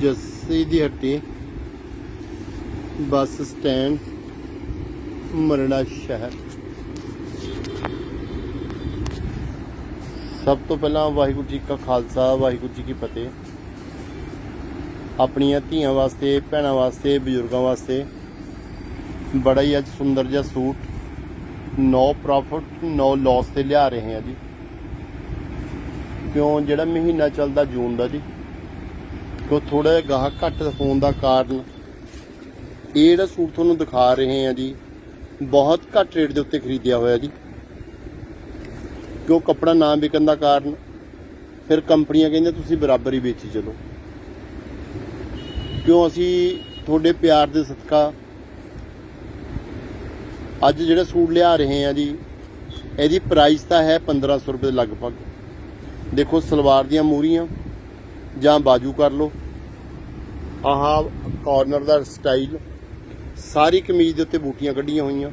ਜੱਸੀ ਦੀ ਹੱਟੀ, bus stand ਮਰਣਾ ਸ਼ਹਿਰ। ਸਭ ਤੋਂ ਪਹਿਲਾਂ ਵਾਹਿਗੁਰੂ ਜੀ ਕਾ ਖਾਲਸਾ, ਵਾਹਿਗੁਰੂ ਜੀ ਕੀ ਫਤਿਹ। ਆਪਣੀਆਂ ਧੀਆਂ ਵਾਸਤੇ, ਭੈਣਾਂ ਵਾਸਤੇ, ਬਜ਼ੁਰਗਾਂ ਵਾਸਤੇ ਬੜਾ ਹੀ ਅੱਜ ਸੁੰਦਰ ਜਿਹਾ suit, no profit no loss ਤੇ ਲਿਆ ਰਹੇ ਹਾਂ ਜੀ। ਕਿਉਂ? ਜਿਹੜਾ ਮਹੀਨਾ ਚੱਲਦਾ ਜੂਨ ਦਾ ਜੀ। ਕਿਉਂ ਥੋੜਾ ਜਿਹਾ ਗਾਹਕ ਘੱਟ ਹੋਣ ਦਾ ਕਾਰਨ ਇਹ ਜਿਹੜਾ ਸੂਟ ਤੁਹਾਨੂੰ ਦਿਖਾ ਰਹੇ ਆ ਜੀ, ਬਹੁਤ ਘੱਟ ਰੇਟ ਦੇ ਉੱਤੇ ਖਰੀਦਿਆ ਹੋਇਆ ਜੀ। ਕਿਉਂ ਕੱਪੜਾ ਨਾ ਵਿਕਣ ਦਾ ਕਾਰਨ, ਫਿਰ ਕੰਪਨੀਆਂ ਕਹਿੰਦੀਆਂ ਤੁਸੀਂ ਬਰਾਬਰ ਹੀ ਵੇਚੀ ਚਲੋ। ਕਿਉਂ ਅਸੀਂ ਤੁਹਾਡੇ ਪਿਆਰ ਦੇ ਸਦਕਾ ਅੱਜ ਜਿਹੜਾ ਸੂਟ ਲਿਆ ਰਹੇ ਆ ਜੀ, ਇਹਦੀ ਪ੍ਰਾਈਸ ਤਾਂ ਹੈ 1500 ਰੁਪਏ ਦੇ ਲਗਭਗ। ਦੇਖੋ, ਸਲਵਾਰ ਦੀਆਂ ਮੂਰੀਆਂ ਜਾਂ ਬਾਜੂ ਕਰ ਲਓ। ਆਹ ਕਾਰਨਰ ਦਾ ਸਟਾਈਲ ਸਾਰੀ ਕਮੀਜ਼ ਦੇ ਉੱਤੇ ਬੂਟੀਆਂ ਕੱਢੀਆਂ ਹੋਈਆਂ।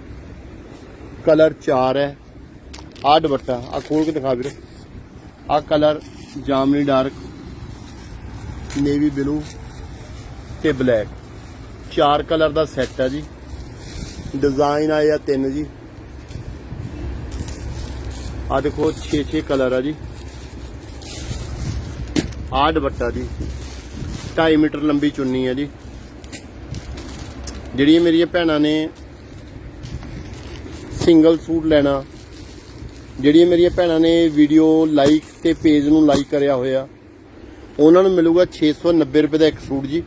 ਕਲਰ 4 ਹੈ। ਆਹ ਦੁਪੱਟਾ ਆ ਖੋਲ ਕੇ ਦਿਖਾ ਵੀਰੇ। ਆਹ ਕਲਰ ਜਾਮਨੀ ਡਾਰਕ ਨੇਵੀ ਬਲੂ ਤੇ ਬਲੈਕ ਚਾਰ ਕਲਰ ਦਾ ਸੈੱਟ ਹੈ ਜੀ। ਡਿਜ਼ਾਈਨ ਆ ਤਿੰਨ ਜੀ। ਆ ਦੇਖੋ 6-6 ਕਲਰ ਆ ਜੀ। ਆਹ ਦੁਪੱਟਾ ਜੀ। 2.5 ਮੀਟਰ ਲੰਬੀ ਚੁੰਨੀ ਹੈ ਜੀ। ਜਿਹੜੀਆਂ ਮੇਰੀਆਂ ਭੈਣਾਂ ਨੇ ਸਿੰਗਲ ਸੂਟ ਲੈਣਾ, ਜਿਹੜੀਆਂ ਮੇਰੀਆਂ ਭੈਣਾਂ ਨੇ ਵੀਡੀਓ ਲਾਈਕ ਤੇ ਪੇਜ ਨੂੰ ਲਾਈਕ ਕਰਿਆ ਹੋਇਆ, ਉਹਨਾਂ ਨੂੰ ਮਿਲੂਗਾ 690 ਰੁਪਏ ਦਾ ਇੱਕ ਸੂਟ ਜੀ।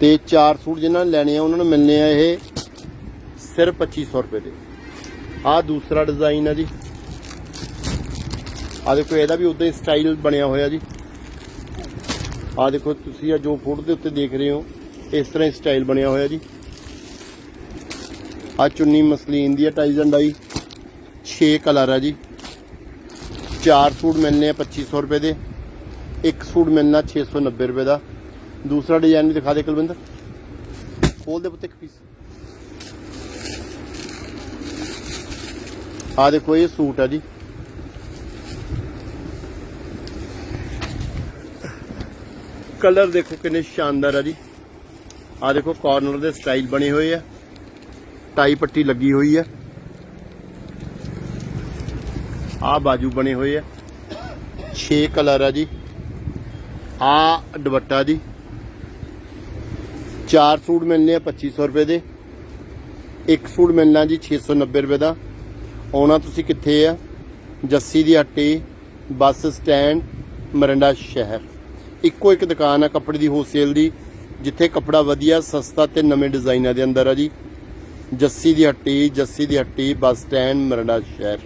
ਤੇ ਚਾਰ ਸੂਟ ਜਿਨ੍ਹਾਂ ਨੇ ਲੈਣੇ ਆ, ਉਹਨਾਂ ਨੂੰ ਮਿਲਨੇ ਆ ਇਹ ਸਿਰਫ 2500 ਰੁਪਏ ਦੇ। ਆਹ ਦੂਸਰਾ ਡਿਜ਼ਾਈਨ ਆ ਜੀ। ਆ ਦੇਖੋ, ਇਹਦਾ ਵੀ ਉਦਾਂ ਹੀ ਸਟਾਈਲ ਬਣਿਆ ਹੋਇਆ ਜੀ। ਆ ਦੇਖੋ, ਤੁਸੀਂ ਆ ਜੋ ਫੋਟੋ ਦੇ ਉੱਤੇ ਦੇਖ ਰਹੇ ਹੋ, ਇਸ ਤਰ੍ਹਾਂ ਹੀ ਸਟਾਈਲ ਬਣਿਆ ਹੋਇਆ ਜੀ। ਆ ਚੁੰਨੀ ਮਸਲੀਨ ਦੀ ਹੈ ਟਾਈਜ਼ ਡਾਈ 6 ਕਲਰ ਆ ਜੀ। ਚਾਰ ਸੂਟ ਮਿਲਨੇ ਆ 2500 ਰੁਪਏ ਦੇ। ਇੱਕ ਸੂਟ ਮਿਲਣਾ 690 ਰੁਪਏ ਦਾ। ਦੂਸਰਾ ਡਿਜ਼ਾਈਨ ਵੀ ਦਿਖਾ ਦੇ ਕੁਲਵਿੰਦਰ। ਖੋਲ ਦੇ ਪੁੱਤ ਇੱਕ ਪੀਸ ਆ ਦੇਖੋ, ਇਹ ਸੂਟ ਆ ਜੀ। ਕਲਰ ਦੇਖੋ ਕਿੰਨੇ ਸ਼ਾਨਦਾਰ ਆ ਜੀ। ਆ ਦੇਖੋ ਕਾਰਨਰ ਦੇ ਸਟਾਈਲ ਬਣੇ ਹੋਏ ਆ। ਟਾਈ ਪੱਟੀ ਲੱਗੀ ਹੋਈ ਆ। ਆ ਬਾਜੂ ਬਣੇ ਹੋਏ ਆ। 6 ਕਲਰ ਆ ਜੀ। ਆ ਦੁਪੱਟਾ ਜੀ। ਚਾਰ ਸੂਟ ਮਿਲਨੇ ਆ 2500 ਰੁਪਏ ਦੇ। ਇੱਕ ਸੂਟ ਮਿਲਣਾ ਜੀ 690 ਰੁਪਏ ਦਾ। ਆਉਣਾ ਤੁਸੀਂ ਕਿੱਥੇ ਆ? ਜੱਸੀ ਦੀ ਹੱਟੀ ਬੱਸ ਸਟੈਂਡ, ਮਰੰਡਾ ਸ਼ਹਿਰ। ਇੱਕੋ ਇੱਕ ਦੁਕਾਨ ਆ ਕੱਪੜੇ ਦੀ ਹੋਲਸੇਲ ਦੀ, ਜਿੱਥੇ ਕੱਪੜਾ ਵਧੀਆ, ਸਸਤਾ ਤੇ ਨਵੇਂ ਡਿਜ਼ਾਈਨਾਂ ਦੇ ਅੰਦਰ ਆ ਜੀ। ਜੱਸੀ ਦੀ ਹੱਟੀ, ਜੱਸੀ ਦੀ ਹੱਟੀ, ਬੱਸ ਸਟੈਂਡ ਮਰੰਡਾ ਸ਼ਹਿਰ।